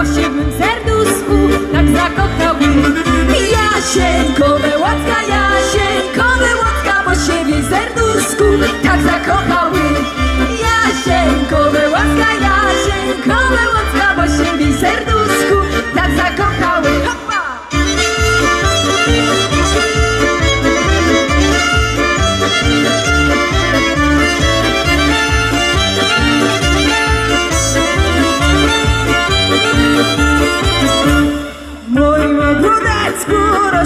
po siebym serduszku tak zakochały. Jasieńkowe łatka, jasieńkowe łatka po siebie serduszku tak zakochały. Jasieńkowe łatka, jasieńkowe łatka po siebie serduszku good.